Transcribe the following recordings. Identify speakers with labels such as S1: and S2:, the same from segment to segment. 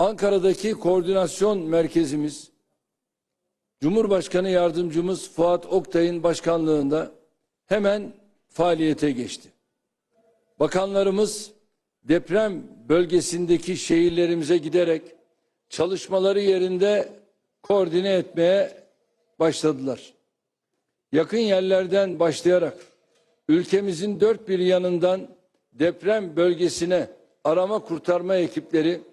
S1: Ankara'daki koordinasyon merkezimiz Cumhurbaşkanı yardımcımız Fuat Oktay'ın başkanlığında hemen faaliyete geçti. Bakanlarımız deprem bölgesindeki şehirlerimize giderek çalışmaları yerinde koordine etmeye başladılar. Yakın yerlerden başlayarak ülkemizin dört bir yanından deprem bölgesine arama kurtarma ekipleri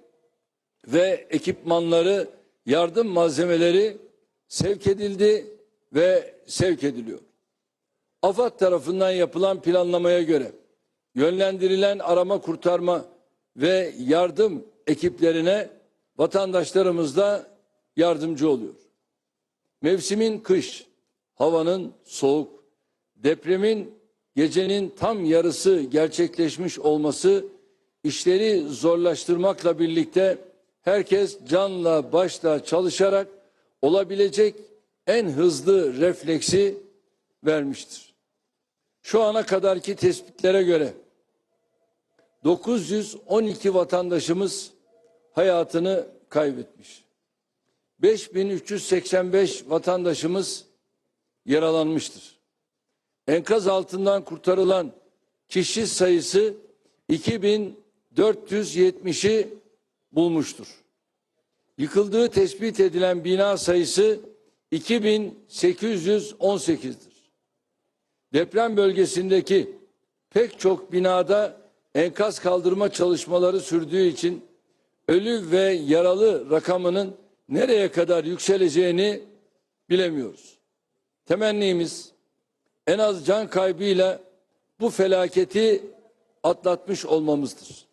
S1: ve ekipmanları, yardım malzemeleri sevk edildi ve sevk ediliyor. AFAD tarafından yapılan planlamaya göre yönlendirilen arama kurtarma ve yardım ekiplerine vatandaşlarımız da yardımcı oluyor. Mevsimin kış, havanın soğuk, depremin gecenin tam yarısı gerçekleşmiş olması işleri zorlaştırmakla birlikte herkes canla başla çalışarak olabilecek en hızlı refleksi vermiştir. Şu ana kadarki tespitlere göre 912 vatandaşımız hayatını kaybetmiş. 5385 vatandaşımız yaralanmıştır. Enkaz altından kurtarılan kişi sayısı 2470'i bulmuştur. Yıkıldığı tespit edilen bina sayısı 2818'dir. Deprem bölgesindeki pek çok binada enkaz kaldırma çalışmaları sürdüğü için ölü ve yaralı rakamının nereye kadar yükseleceğini bilemiyoruz. Temennimiz en az can kaybıyla bu felaketi atlatmış olmamızdır.